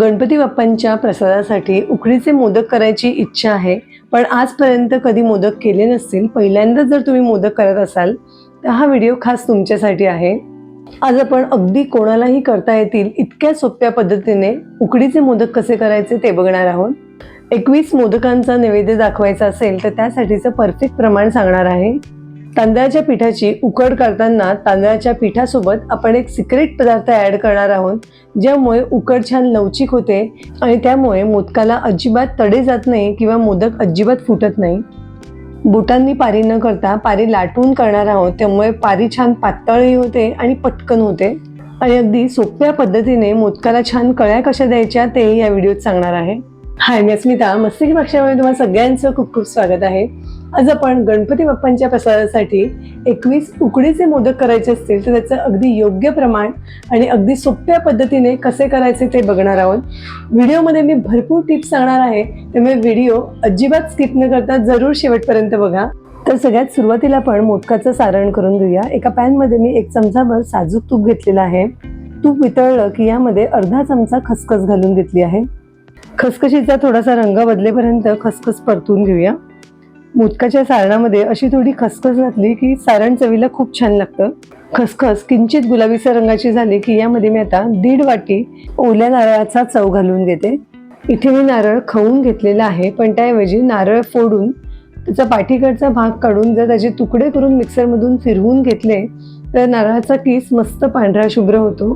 गणपती बाप्पांच्या प्रसादासाठी उकडीचे मोदक करायची इच्छा आहे पण आजपर्यंत कधी मोदक केले नसतील. पहिल्यांदाच जर तुम्ही मोदक करत असाल तर हा व्हिडिओ खास तुमच्यासाठी आहे. आज आपण अगदी कोणालाही करता येतील इतक्या सोप्या पद्धतीने उकडीचे मोदक कसे करायचे ते बघणार आहोत. एकवीस मोदकांचा नैवेद्य दाखवायचा असेल तर त्यासाठीचं परफेक्ट प्रमाण सांगणार आहे. तांदळाच्या पिठाची उकड करताना तांदळाच्या पिठासोबत आपण एक सिक्रेट पदार्थ ॲड करणार आहोत ज्यामुळे उकड छान लवचिक होते आणि त्यामुळे मोदकाला अजिबात तडे जात नाही किंवा मोदक अजिबात फुटत नाही. बोटांनी पारी न करता पारी लाटून करणार आहोत त्यामुळे पारी छान पातळही होते आणि पटकन होते. आणि अगदी सोप्या पद्धतीने मोदकाला छान कळ्या कशा द्यायच्या तेही या व्हिडिओत सांगणार आहे. हाय मी अस्मिता. मस्तिकी पक्षामध्ये तुम्हाला सगळ्यांचं खूप खूप स्वागत आहे. आज आपण गणपती बाप्पांच्या प्रसादासाठी एकवीस उकडीचे मोदक करायचे असतील तर त्याचं अगदी योग्य प्रमाण आणि अगदी सोप्या पद्धतीने कसे करायचे ते बघणार आहोत. व्हिडिओमध्ये मी भरपूर टिप्स सांगणार आहे त्यामुळे व्हिडिओ अजिबात स्किप न करता जरूर शेवटपर्यंत बघा. तर सगळ्यात सुरुवातीला आपण मोदकाचं सारण करून घेऊया. एका पॅनमध्ये मी एक चमचाभर साजूक तूप घेतलेलं आहे. तूप वितळलं की यामध्ये अर्धा चमचा खसखस घालून घेतली आहे. खसखशीचा थोडासा रंग बदलेपर्यंत खसखस परतून घेऊया. मोदकाच्या सारणामध्ये अशी थोडी खसखस घातली की सारण चवीला खूप छान लागतं. खसखस किंचित गुलाबीच्या रंगाची झाली की यामध्ये मी आता दीड वाटी ओल्या नारळाचा चव घालून घेते इथे मी नारळ खवून घेतलेला आहे पण त्याऐवजी नारळ फोडून त्याचा पाठीकडचा भाग काढून जर त्याचे तुकडे करून मिक्सरमधून फिरवून घेतले तर नारळाचा किस मस्त पांढरा शुभ्र होतो.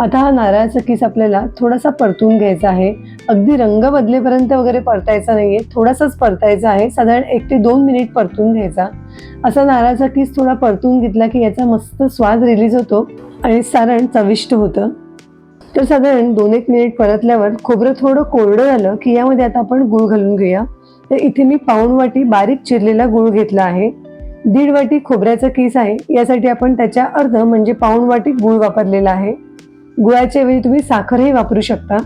आता हा नारळाचा किस आपल्याला थोडासा परतून घ्यायचा आहे. अगदी रंग बदलेपर्यंत वगैरे परतायचा नाही आहे थोडासाच परतायचा आहे. साधारण एक ते दोन मिनिट परतून घ्यायचा. असा नारळाचा किस थोडा परतून घेतला की याचा मस्त स्वाद रिलीज होतो आणि सारण चविष्ट होतं. तर साधारण दोन एक मिनिट परतल्यावर खोबरं थोडं कोरडं झालं की यामध्ये आता आपण गुळ घालून घेऊया. तर इथे मी पाऊण वाटी बारीक चिरलेला गुळ घेतला आहे. दीड वाटी खोबऱ्याचा किस आहे. यासाठी आपण त्याच्या अर्ध म्हणजे पाऊण वाटी गुळ वापरलेला आहे. गुळाच्या वेळी तुम्ही साखरही वापरू शकता.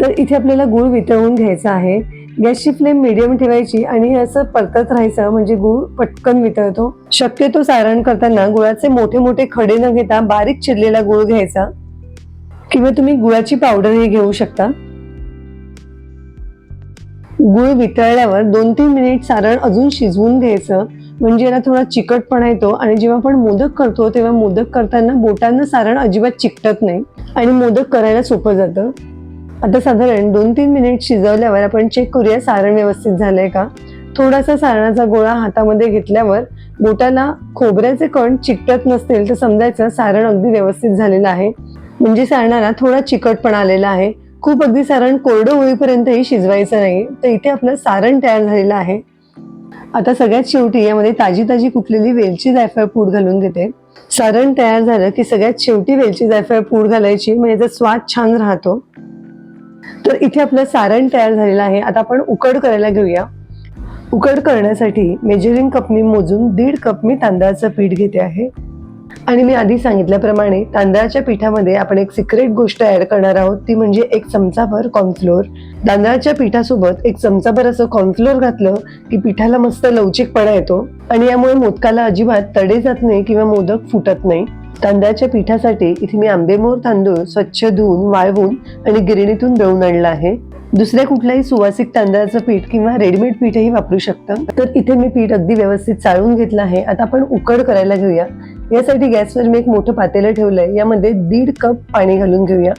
तर इथे आपल्याला गुळ वितळवून घ्यायचा आहे. गॅसची फ्लेम मिडियम ठेवायची आणि असं परतत राहायचं म्हणजे गुळ पटकन वितळतो. शक्यतो सारण करताना गुळाचे मोठे मोठे खडे न घेता बारीक चिरलेला गुळ घ्यायचा. किंवा तुम्ही गुळाची पावडरही घेऊ शकता. गुळ वितळल्यावर दोन तीन मिनिट सारण अजून शिजवून घ्यायचं. म्हणजे याला थोडा चिकटपणा येतो आणि जेव्हा आपण मोदक करतो तेव्हा मोदक करताना बोटांना सारण अजिबात चिकटत नाही आणि मोदक करायला सोपं जातं. आता साधारण दोन तीन मिनिट शिजवल्यावर आपण चेक करूया सारण व्यवस्थित झालंय का? थोडासा सारणाचा गोळा हातामध्ये घेतल्यावर बोटाला खोबऱ्याचे कण चिकटत नसतील तर समजायचं सारण अगदी व्यवस्थित झालेलं आहे. म्हणजे सारणाला थोडा चिकटपणा आलेला आहे. खूप अगदी सारण कोरडं होईपर्यंतही शिजवायचं नाही. तर इथे आपलं सारण तयार झालेलं आहे. आता सगळ्यात शेवटी यामध्ये ताजी ताजी कुठलेली वेलची जायफळ पूड घालून घेते. सारण तयार झालं की सगळ्यात शेवटी वेलची जायफळ पूड घालायची म्हणजे याचा स्वाद छान राहतो. तर इथे आपलं सारण तयार झालेलं आहे. आता आपण उकड करायला घेऊया. उकड करण्यासाठी मेजरिंग मी मोजून दीड कप मी तांदळाचं पीठ घेते आहे. आणि मी आधी सांगितल्याप्रमाणे तांदळाच्या पिठामध्ये आपण एक सिक्रेट गोष्ट ऍड करणार आहोत ती म्हणजे एक चमचाभर कॉर्नफ्लोअर तांदळाच्या पिठासोबत एक चमचाभर असं कॉर्नफ्लोअर घातलं की पिठाला मस्त लवचिकपणा येतो. आणि यामुळे मोदकाला अजिबात तडे जात नाही किंवा मोदक फुटत नाही. तांदळाच्या पिठासाठी इथे मी आंबेमोर तांदूळ स्वच्छ धुवून वाळवून आणि गिरणीतून दळून आणलं आहे. दुसऱ्या कुठल्याही सुवासिक तांदळाचं पीठ किंवा रेडीमेड पीठही वापरू शकतं. तर इथे मी पीठ अगदी व्यवस्थित चाळून घेतलं आहे. आता आपण उकड करायला घेऊया. यासाठी गॅसवर मी एक मोठं पातेलं ठेवलंय. यामध्ये दीड कप पाणी घालून घेऊया.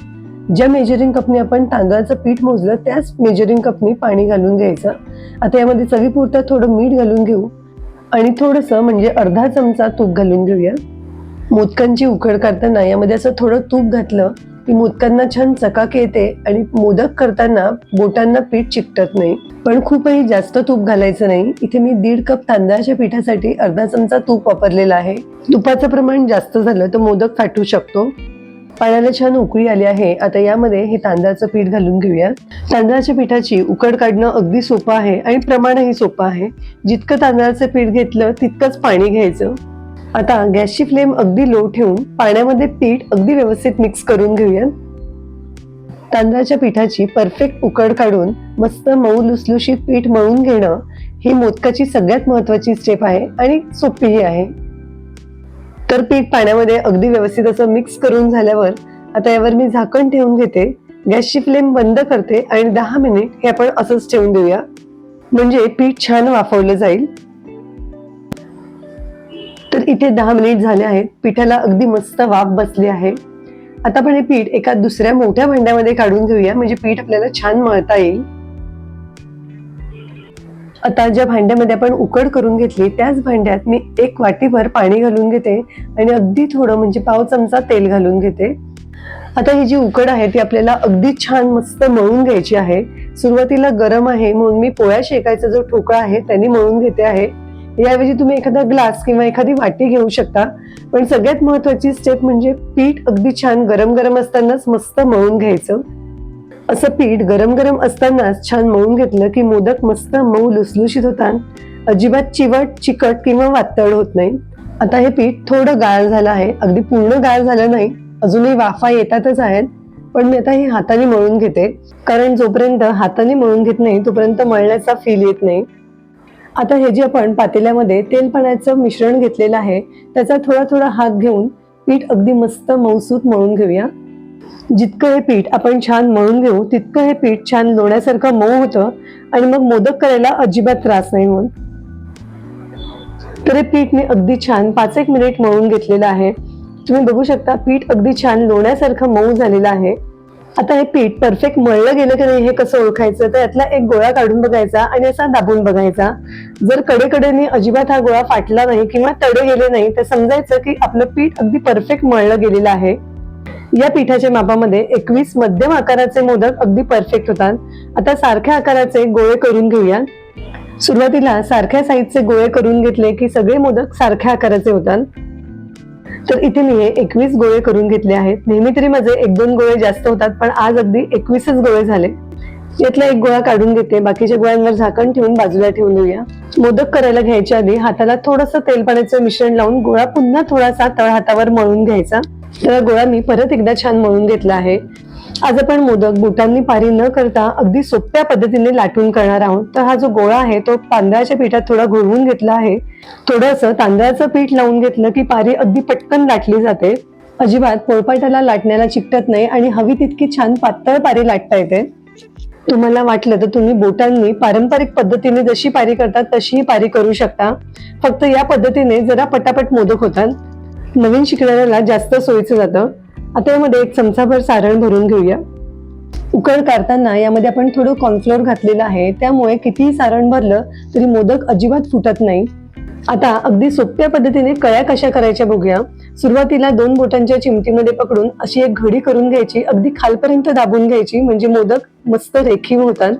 ज्या मेजरिंग कपने आपण तांदळाचं पीठ मोजलं त्याच मेजरिंग कपने पाणी घालून घ्यायचं. आता यामध्ये चवीपुरतं थोडं मीठ घालून घेऊ. आणि थोडंसं म्हणजे अर्धा चमचा तूप घालून घेऊया. मोदकांची उकड करताना यामध्ये असं थोडं तूप घातलं ती मोदकांना छान चकाक येते आणि मोदक करताना बोटांना पीठ चिकटत नाही. पण खूपही जास्त तूप घालायचं नाही. इथे मी दीड कप तांदळाच्या पिठासाठी अर्धा चमचा तूप वापरलेला आहे. तुपाचं प्रमाण जास्त झालं तर मोदक फाटू शकतो. पाण्याला छान उकळी आली आहे. आता यामध्ये हे तांदळाचं पीठ घालून घेऊया. तांदळाच्या पिठाची उकड काढणं अगदी सोपं आहे आणि प्रमाणही सोपं आहे. जितकं तांदळाचं पीठ घेतलं तितकंच पाणी घ्यायचं. आता गॅसची फ्लेम अगदी लो ठेवून पाण्यामध्ये पीठ अगदी व्यवस्थित मिक्स करून घेऊया. तांदळाच्या पिठाची परफेक्ट उकड काढून मस्त मऊ लुसलुशीत पीठ मळून घेणं ही मोदकाची सगळ्यात महत्वाची स्टेप आहे आणि सोपीही आहे. तर पीठ पाण्यामध्ये अगदी व्यवस्थित असं मिक्स करून झाल्यावर आता यावर मी झाकण ठेवून घेते. गॅसची फ्लेम बंद करते आणि दहा मिनिट हे आपण असंच ठेवून देऊया. म्हणजे पीठ छान वाफवलं जाईल. तर इथे दहा मिनिट झाले आहेत. पिठाला अगदी मस्त वाफ बसली आहे. आता आपण हे पीठ एका दुसऱ्या मोठ्या भांड्यामध्ये काढून घेऊया. म्हणजे पीठ आपल्याला छान मळता येईल. आता ज्या भांड्यामध्ये आपण उकड करून घेतली त्याच भांड्यात मी एक वाटीभर पाणी घालून घेते आणि अगदी थोडं म्हणजे पाव चमचा तेल घालून घेते. आता ही जी उकड आहे ती आपल्याला अगदी छान मस्त मळून घ्यायची आहे. सुरुवातीला गरम आहे म्हणून मी पोळ्या शेकायचा जो ठोकळा आहे त्यांनी मळून घेते आहे. याऐवजी तुम्ही एखादा ग्लास किंवा एखादी वाटी घेऊ शकता. पण सगळ्यात महत्वाची स्टेप म्हणजे पीठ अगदी छान गरम गरम असतानाच मस्त मळून घ्यायचं. असं पीठ गरम गरम असतानाच छान मळून घेतलं की मोदक मस्त मऊ लुसलुशीत होतात. अजिबात चिवट चिकट किंवा वातळ होत नाही. आता हे पीठ थोडं गाळ झालं आहे. अगदी पूर्ण गाळ झालं नाही. अजूनही वाफा येतातच आहेत. पण मी आता हे हाताने मळून घेते. कारण जोपर्यंत हाताने मळून घेत नाही तोपर्यंत मळण्याचा फील येत नाही. आता हे जे आपण पातेल्यामध्ये तेलपाण्याचं मिश्रण घेतलेलं आहे त्याचा थोडा थोडा हात घेऊन पीठ अगदी मस्त मऊसूत मळून घेऊया. जितकं हे पीठ आपण छान मळून घेऊ तितकं हे पीठ छान लोण्यासारखं मऊ होतं आणि मग मोदक करायला अजिबात त्रास नाही म्हणून तर हे पीठ मी अगदी छान पाच एक मिनिट मळून घेतलेलं आहे. तुम्ही बघू शकता पीठ अगदी छान लोण्यासारखं मऊ झालेलं आहे. आता हे पीठ परफेक्ट मळलं गेलं की नाही हे कसं ओळखायचं? तर यातला एक गोळा काढून बघायचा आणि असा दाबून बघायचा. जर कडेकडेने अजिबात हा गोळा फाटला नाही किंवा तडे गेले नाही तर समजायचं की आपलं पीठ अगदी परफेक्ट मळलं गेलेलं आहे. या पिठाच्या मापामध्ये एकवीस मध्यम आकाराचे मोदक अगदी परफेक्ट होतात. आता सारख्या आकाराचे गोळे करून घेऊया. सुरुवातीला सारख्या साईजचे गोळे करून घेतले की सगळे मोदक सारख्या आकाराचे होतात. तर इथे मी हे एकवीस गोळे करून घेतले आहेत. नेहमी तरी माझे एक दोन गोळे जास्त होतात पण आज अगदी एकवीसच गोळे झाले. यातला एक गोळा काढून घेते. बाकीच्या गोळ्यांवर झाकण ठेवून बाजूला ठेवून देऊया. मोदक करायला घ्यायच्या आधी हाताला थोडंसं तेलपाण्याचं मिश्रण लावून गोळा पुन्हा थोडासा तळ हातावर मळून घ्यायचा. तर गोळा मी परत एकदा छान मळून घेतला आहे. आज आपण मोदक बोटांनी पारी न करता अगदी सोप्या पद्धतीने लाटून करणार आहोत. तर हा जो गोळा आहे तो तांदळाच्या पिठात थोडा घोळवून घेतला आहे. थोडंसं तांदळाचं पीठ लावून घेतलं की पारी अगदी पटकन लाटली जाते. अजिबात पोळपाटाला लाटण्याला चिकटत नाही आणि हवी तितकी छान पातळ पारी लाटता येते. तुम्हाला वाटलं तर तुम्ही बोटांनी पारंपरिक पद्धतीने जशी पारी करतात तशीही पारी करू शकता. फक्त या पद्धतीने जरा पटापट मोदक होतात. नवीन शिकणाऱ्याला जास्त सोयीचं जातं. आता यामध्ये एक चमचाभर सारण भरून घेऊया. उकळ काढताना यामध्ये आपण थोडं कॉर्नफ्लोअर घातलेलं आहे. त्यामुळे कितीही सारण भरलं तरी मोदक अजिबात फुटत नाही. आता अगदी सोप्या पद्धतीने कळ्या कशा करायच्या बघूया. सुरुवातीला दोन बोटांच्या चिमटीमध्ये पकडून अशी एक घडी करून घ्यायची. अगदी खालपर्यंत दाबून घ्यायची म्हणजे मोदक मस्त रेखीव होतात.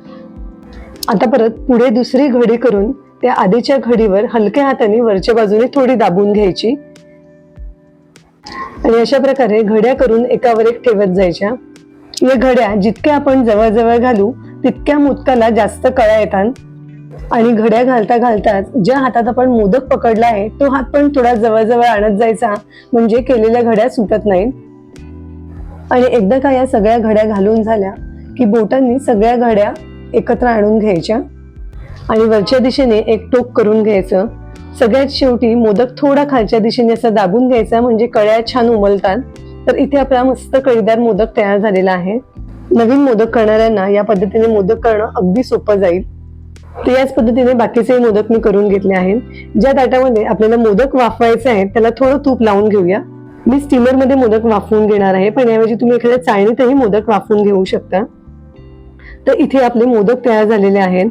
आता परत पुढे दुसरी घडी करून त्या आधीच्या घडीवर हलक्या हाताने वरच्या बाजूने थोडी दाबून घ्यायची. आणि अशा प्रकारे घड्या करून एकावर एक ठेवत जायच्या. या घड्या जितक्या आपण जवळजवळ घालू तितक्या मोदकाला जास्त कळा येतात. आणि घड्या घालता घालताच ज्या हातात आपण मोदक पकडला आहे तो हात पण थोडा जवळजवळ आणत जायचा म्हणजे केलेल्या घड्या सुटत नाहीत. आणि एकदा का या सगळ्या घड्या घालून झाल्या की बोटांनी सगळ्या घड्या एकत्र आणून घ्यायच्या. आणि वरच्या दिशेने एक टोक करून घ्यायचं. सगळ्यात शेवटी मोदक थोडा खालच्या दिशेने असा दाबून घ्यायचा म्हणजे कळ्या छान उमलतात. तर इथे आपला मस्त कळीदार मोदक तयार झालेला आहे. नवीन मोदक करणाऱ्यांना या पद्धतीने मोदक करणं अगदी सोपं जाईल. तर याच पद्धतीने बाकीचे मोदक मी करून घेतले आहेत. ज्या ताटामध्ये आपल्याला मोदक वाफवायचे आहेत त्याला थोडं तूप लावून घेऊया. मी स्टीमरमध्ये मोदक वाफवून घेणार आहे पण याऐवजी तुम्ही एखाद्या चाळणीतही मोदक वाफवून घेऊ शकता. तर इथे आपले मोदक तयार झालेले आहेत.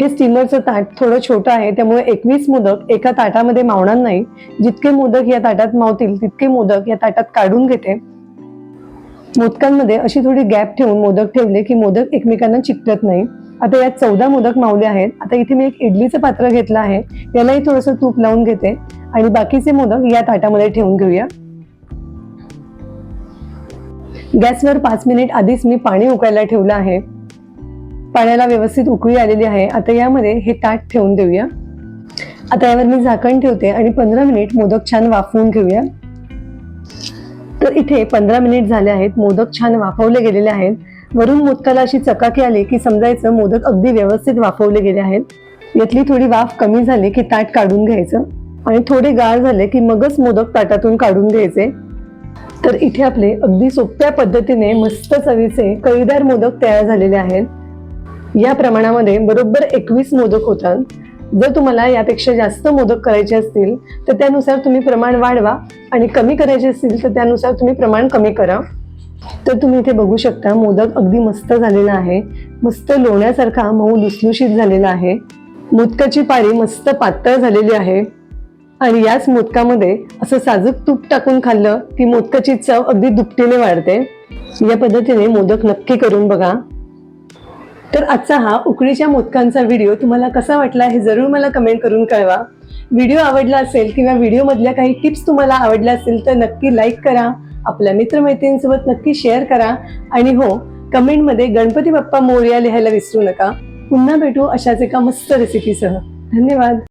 हे स्टीमरचं ताट थोडं छोटं आहे त्यामुळे एकवीस मोदक एका ताटामध्ये मावणार नाही. जितके मोदक या ताटात मावतील तितके मोदक या ताटात काढून घेते. मोदकांमध्ये अशी थोडी गॅप ठेवून मोदक ठेवले की मोदक एकमेकांना चिकटत नाही. आता यात चौदा मोदक मावले आहेत. आता इथे मी एक इडलीचं पात्र घेतलं आहे. यालाही थोडंसं तूप लावून घेते. आणि बाकीचे मोदक या ताटामध्ये ठेवून घेऊया. गॅसवर पाच मिनिट आधीच मी पाणी उकायला ठेवलं आहे. पाण्याला व्यवस्थित उकळी आलेली आहे. आता यामध्ये हे ताट ठेवून देऊया. आता यावर मी झाकण ठेवते आणि पंधरा मिनिट मोदक छान वाफवून घेऊया. तर इथे पंधरा मिनिट झाले आहेत. मोदक छान वाफवले गेलेले आहेत. वरून मोदकाला अशी चकाकी आली की समजायचं मोदक अगदी व्यवस्थित वाफवले गेले आहेत. यातली थोडी वाफ कमी झाली की ताट काढून घ्यायचं. आणि थोडे गाळ झाले की मगच मोदक ताटातून काढून घ्यायचे. तर इथे आपले अगदी सोप्या पद्धतीने मस्त चवीचे कळीदार मोदक तयार झालेले आहेत. या प्रमाणामध्ये बरोबर एकवीस मोदक होतात. जर तुम्हाला यापेक्षा जास्त मोदक करायचे असतील तर त्यानुसार तुम्ही प्रमाण वाढवा आणि कमी करायचे असतील तर त्यानुसार तुम्ही प्रमाण कमी करा. तर तुम्ही इथे बघू शकता मोदक अगदी मस्त झालेला आहे. मस्त लोण्यासारखा मऊ लुसलुशीत झालेला आहे. मोदकाची पारी मस्त पातळ झालेली आहे. आणि याच मोदकामध्ये असं साजूक तूप टाकून खाल्लं की मोदकाची चव अगदी दुपटीने वाढते. या पद्धतीने मोदक नक्की करून बघा. तर आजचा हा उकडीच्या मोदकांचा व्हिडिओ तुम्हाला कसा वाटला हे जरूर मला कमेंट करून कळवा. व्हिडिओ आवडला असेल किंवा व्हिडिओमधल्या काही टिप्स तुम्हाला आवडल्या असतील तर नक्की लाईक करा. आपल्या मित्रमैत्रिणींसोबत नक्की शेअर करा. आणि हो कमेंटमध्ये गणपती बाप्पा मोर्या लिहायला विसरू नका. पुन्हा भेटू अशाच एका मस्त रेसिपीसह धन्यवाद.